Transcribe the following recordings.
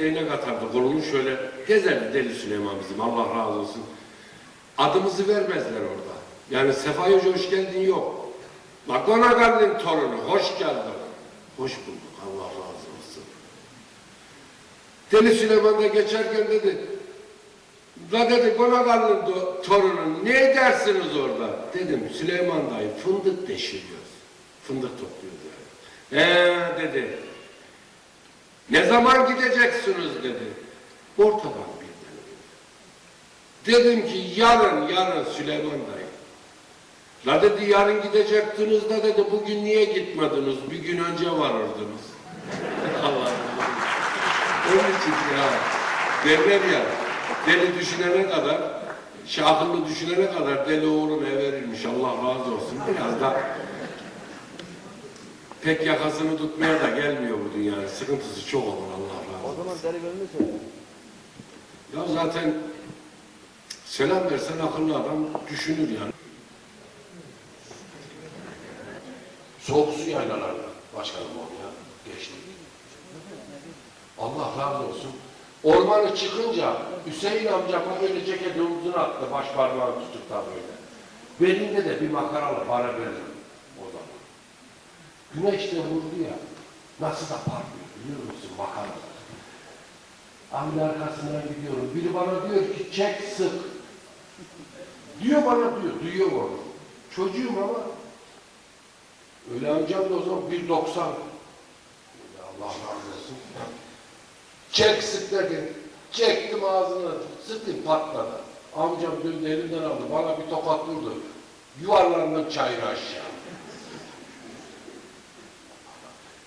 Böyle değnek atardı kolunu şöyle. Gezerdi deli Süleyman bizim, Allah razı olsun. Adımızı vermezler orada. Yani Sefa Hoca hoş geldin yok. Bak ona geldin torunu, hoş geldin. Hoş bulduk, Allah razı olsun. Deli Süleyman da geçerken dedi, La dedi bana geldin torunun, ne edersiniz orada? Dedim Süleyman dayı fındık deşiriyoruz. Fındık topluyoruz yani. Ee dedi. Ne zaman gideceksiniz dedi. Ortadan birden. Dedim ki yarın yarın Süleyman dayı. La dedi yarın gidecektiniz de dedi bugün niye gitmediniz? Bir gün önce varırdınız. Allah. Onun için ya derler ya deli düşünene kadar şahını düşünene kadar deli oğluna verilmiş. Allah razı olsun. Biraz da pek yakasını tutmaya da gelmiyor bu dünyanın. Sıkıntısı çok olur Allah razı O olsun. zaman delikanlı söyle. Ya zaten selam versen akıllı adam düşünür yani. Soğuk su yaylalarında başkanım oraya geçti. Allah razı olsun. Ormanı çıkınca Hüseyin amca böyle ceketi omzuna attı baş parmağını tutup da böyle. Belinde de bir makaralı para veririm o zaman. Güneş de vurdu ya. Nasıl da parlıyor biliyor musun makaralar. Amca arkasından gidiyorum. Biri bana diyor ki çek sık. Diyor bana diyor. Duyuyor onu. Çocuğum ama öyle amcam da o zaman 1.90. Allah razı olsun. Çek sık dedi. Çektim ağzını. Sıktım patladı. Amcam döndü elimden aldı. Bana bir tokat vurdu. Yuvarlandım çayır aşağı.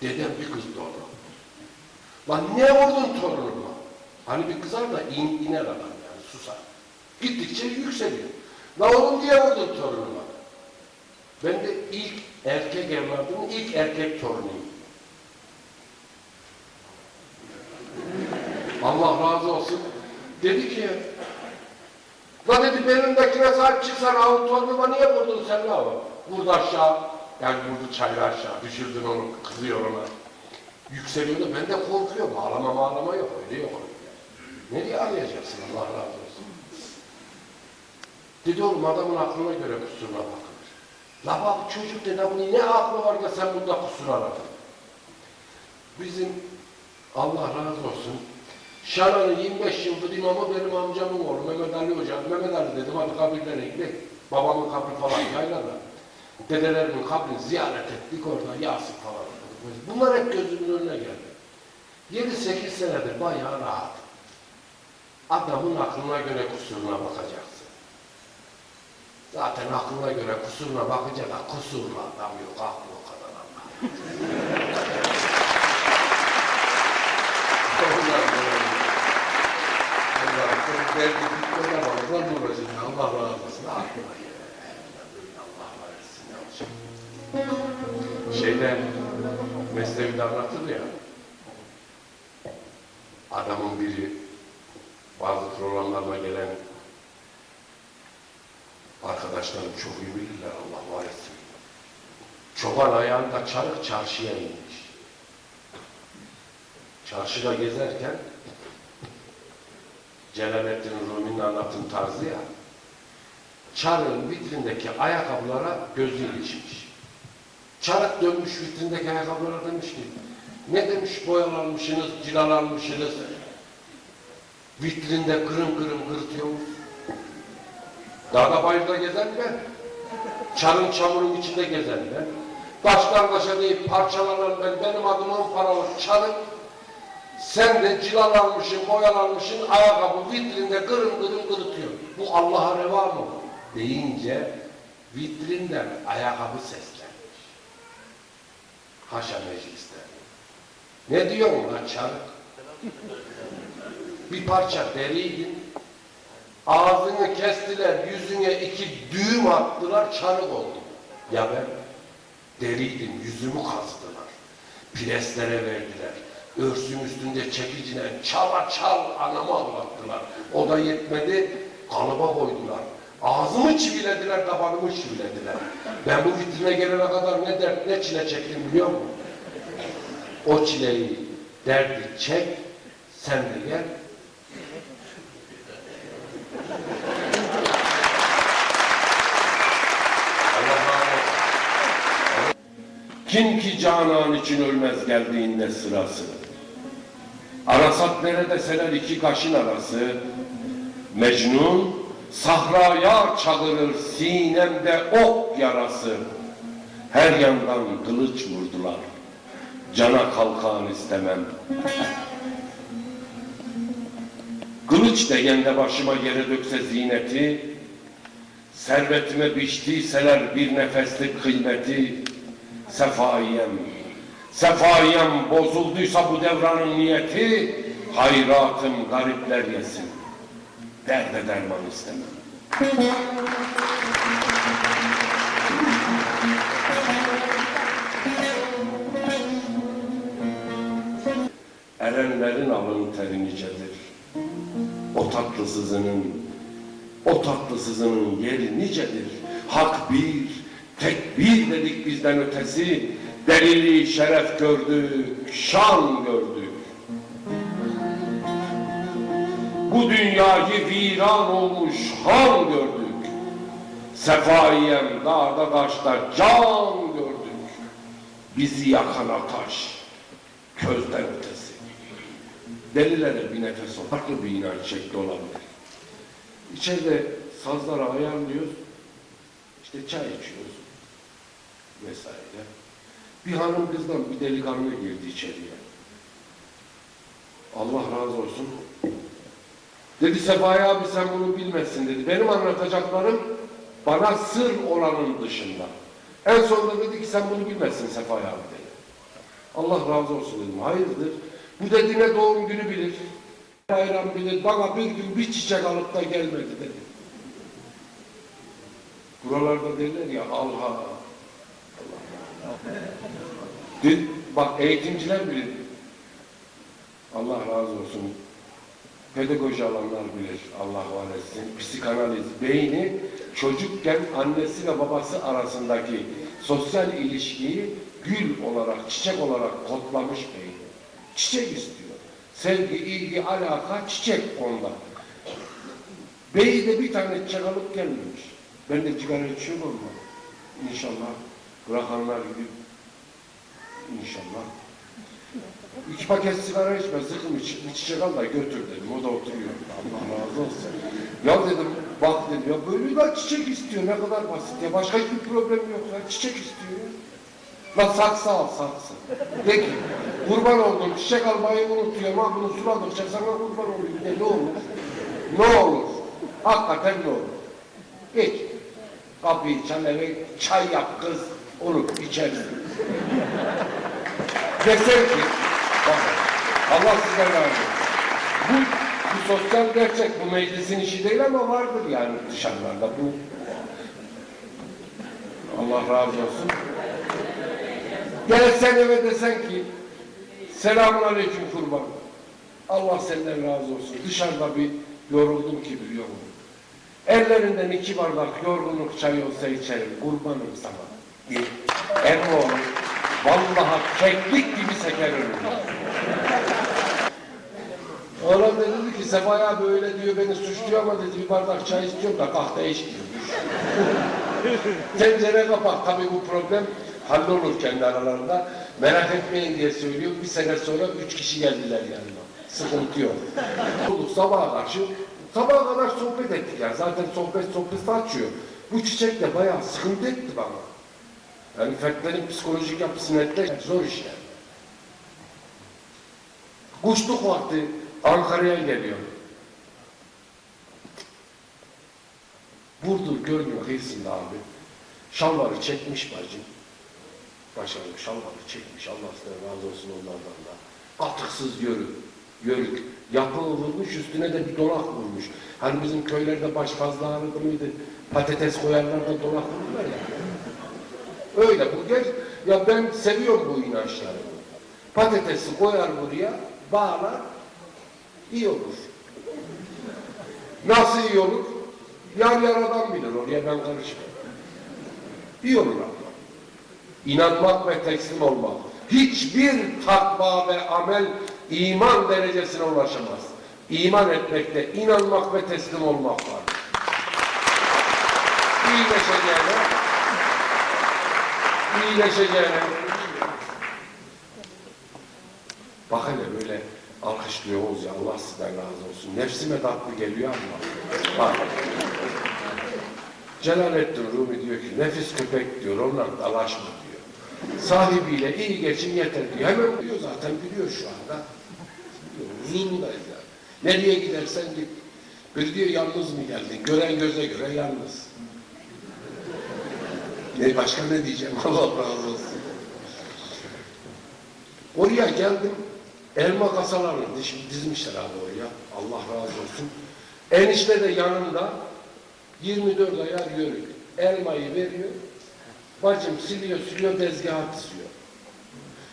Dedem bir kızdı ona. Lan ne vurdun torunuma? Hani bir kızar da in, iner adam yani susar. Gittikçe yükseliyor. La oğlum diye vurdun torunuma. Ben de ilk erkek evladımın ilk erkek torunuyum. Allah razı olsun. Dedi ki La dedi benimdekine sahip çıksan avut torunuma niye vurdun sen la? Vurdu aşağı. Yani vurdu çayır aşağı. Düşürdün onu. Kızıyor ona. Yükseliyor da ben de korkuyorum. Ağlama ağlama yok. Öyle yok. Ne diye ağlayacaksın Allah razı olsun. Dedi oğlum adamın aklına göre kusuruna bakılır. La bak çocuk dedi bunun ne aklı var da sen bunda kusur aradın. Bizim Allah razı olsun Şaran'ın 25 yıldır imamı benim amcamın oğlu Mehmet Ali Hoca. Mehmet Ali dedim hadi kabirlere gidelim. Babamın kabri falan yaylada. Dedelerimin kabrini ziyaret ettik orada Yasin falan. Bunlar hep gözümün önüne geldi. 7-8 senedir bayağı rahat. Adamın aklına göre kusuruna bakacaksın. Zaten aklına göre kusuruna bakınca da kusurlu adam yok. Aklı o kadar Allah. Ondan böyle. Allah çok derdi bitmeden ama lan uğraşın. Allah razı olsun. Aklıma göre. Allah Şeyde Mesnevi'de anlatır ya. Adamın biri bazı programlarına gelen arkadaşlarım çok iyi bilirler Allah var etsin. Çoban ayağında çarık çarşıya inmiş. Çarşıda gezerken Celaleddin Rumi'nin anlatım tarzı ya çarığın vitrindeki ayakkabılara gözü ilişmiş. Çarık dönmüş vitrindeki ayakkabılara demiş ki ne demiş boyalanmışsınız, cilalanmışsınız vitrinde kırım kırım kırıtıyormuş. Dağda bayırda gezen ben. Çarın çamurun içinde gezen ben. Baştan başa deyip parçalanan ben. Benim adım on çarık. Sen de cilalanmışsın, boyalanmışsın, ayakkabı vitrinde kırım kırım kırıtıyor. Bu Allah'a reva mı? Deyince vitrinden ayakkabı seslenmiş. Haşa mecliste. Ne diyorsun lan çarık? Bir parça deriydin, ağzını kestiler, yüzüne iki düğüm attılar, çarık oldu. Ya ben deriydim, yüzümü kazdılar. Preslere verdiler. Örsün üstünde çekicine çala çal anamı ağlattılar. O da yetmedi kalıba koydular. Ağzımı çivilediler, tabanımı çivilediler. Ben bu vitrine gelene kadar ne dert ne çile çektim biliyor musun? O çileyi, derdi çek, sen de gel. Kim ki canan için ölmez geldiğinde sırası. Arasak ne deseler iki kaşın arası. Mecnun sahraya çağırır sinemde ok yarası. Her yandan kılıç vurdular. Cana kalkan istemem. Kılıç degende başıma yere dökse ziyneti, servetime biçtiyseler bir nefeslik kıymeti, sefaiyem, sefaiyem bozulduysa bu devranın niyeti, hayratım garipler yesin, derde derman istemem. Erenlerin alın teri nicedir. O tatlısızının, o tatlısızının yeri nicedir. Hak bir, tek bir dedik bizden ötesi. Delili şeref gördük, şan gördük. Bu dünyayı viran olmuş han gördük. Sefaiyem dağda taşta can gördük. Bizi yakan ataş, közden ötesi. Delilere bir nefes ol. Farklı bir inanç şekli olabilir. İçeride sazları ayarlıyoruz. İşte çay içiyoruz. Vesaire. Bir hanım kızdan bir delikanlı girdi içeriye. Allah razı olsun. Dedi Sefai abi sen bunu bilmezsin dedi. Benim anlatacaklarım bana sır olanın dışında. En sonunda dedi ki sen bunu bilmezsin Sefai abi dedi. Allah razı olsun dedim. Hayırdır? Bu dedi ne doğum günü bilir. Bayram bilir. Bana bir gün bir çiçek alıp da gelmedi dedi. Buralarda derler ya Allah. Allah. Dün, bak eğitimciler bilir. Allah razı olsun. Pedagoji alanlar bilir. Allah var. Psikanaliz. Beyni çocukken annesi ve babası arasındaki sosyal ilişkiyi gül olarak, çiçek olarak kodlamış beyin. Çiçek istiyor. Sevgi, ilgi, alaka, çiçek onda. Beyi de bir tane çiçek alıp gelmemiş. Ben de sigara içiyorum ama inşallah bırakanlar gibi inşallah. İki paket sigara içme, sıkım iç, bir çiçek al da götür dedim. O da oturuyor. Allah razı olsun. Ya dedim, bak dedim, ya böyle de çiçek istiyor, ne kadar basit ya. Başka hiçbir problem yok ya, çiçek istiyor. Lan saksı al, saksı. De ki, kurban oldum, çiçek almayı unutuyorum ama bunu suladıkça sana kurban olayım de ne olur? Ne olur? Hakikaten ne olur? Geç. Kapıyı çal eve, çay yap kız, onu içersin. Desen ki, Allah sizden razı. Bu, bu sosyal gerçek, bu meclisin işi değil ama vardır yani dışarılarda bu. Allah razı olsun. Gelsen eve desen ki, selamun aleyküm kurban. Allah senden razı olsun. Dışarıda bir yoruldum ki biliyor musun? Ellerinden iki bardak yorgunluk çayı olsa içerim. Kurbanım sana. Emmoğlu vallahi keklik gibi seker. Oğlan da dedi ki Sefai abi öyle diyor beni suçluyor ama dedi bir bardak çay istiyorum da kahve iç diyor. Tencere kapak tabii bu problem hallolur kendi aralarında. Merak etmeyin diye söylüyor. Bir sene sonra üç kişi geldiler yanıma. Sıkıntı yok. Olduk sabaha karşı sabaha kadar sohbet ettik yani. Zaten sohbet sohbet açıyor. Bu çiçek de bayağı sıkıntı etti bana. Yani fertlerin psikolojik yapısını etmek zor işler. Kuşluk vakti Ankara'ya geliyor. Burdur Gölü'nün kıyısında abi. Şalvarı çekmiş bacım. Başarılı şalvarı çekmiş. Allah size razı olsun onlardan da. Atıksız yörük. Yörük. Yapı vurmuş üstüne de bir dolak vurmuş. Hani bizim köylerde baş fazla ağrıdı mıydı? Patates koyarlar da dolak vururlar ya. Öyle bu gel. Ya ben seviyorum bu inançları. Patatesi koyar buraya, bağlar, iyi olur. Nasıl iyi olur? Yar yaradan bilir, oraya ben karışmam. İyi olur ama. İnanmak ve teslim olmak. Hiçbir takva ve amel iman derecesine ulaşamaz. İman etmekte inanmak ve teslim olmak var. İyileşeceğine, iyileşeceğine. Bak hele böyle alkışlıyor Oğuz ya Allah sizden razı olsun. Nefsime tatlı geliyor ama. Bak. Celalettin Rumi diyor ki nefis köpek diyor onunla dalaşma diyor. Sahibiyle iyi geçin yeter diyor. Hemen biliyor zaten biliyor şu anda. Huzurundayız yani. Nereye gidersen git. Bir diyor yalnız mı geldin? Gören göze göre yalnız. Ne başka ne diyeceğim Allah razı olsun. Oraya geldim. Elma kasalarını dizmişler abi oraya. Allah razı olsun. Enişte de yanında 24 ayar yörük. Elmayı veriyor. Bacım siliyor siliyor tezgaha diziyor.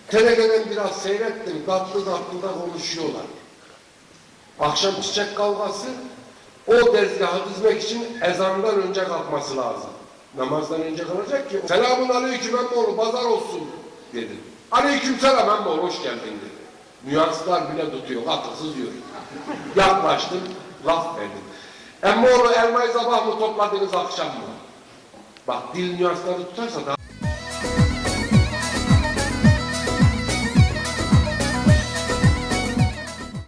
Tenekeden biraz seyrettim. Tatlı tatlı da konuşuyorlar. Akşam çiçek kavgası o tezgahı dizmek için ezandan önce kalkması lazım. Namazdan önce kalacak ki. Selamun aleyküm emmoğlu pazar olsun dedi. Aleyküm selam emmoğlu hoş geldin dedi. Nüanslar bile tutuyor. Katıksız yürüyor. Yaklaştım laf verdim. Emmoğlu elmayı sabah mı topladınız akşam mı? Bak dil nüansları tutarsa daha...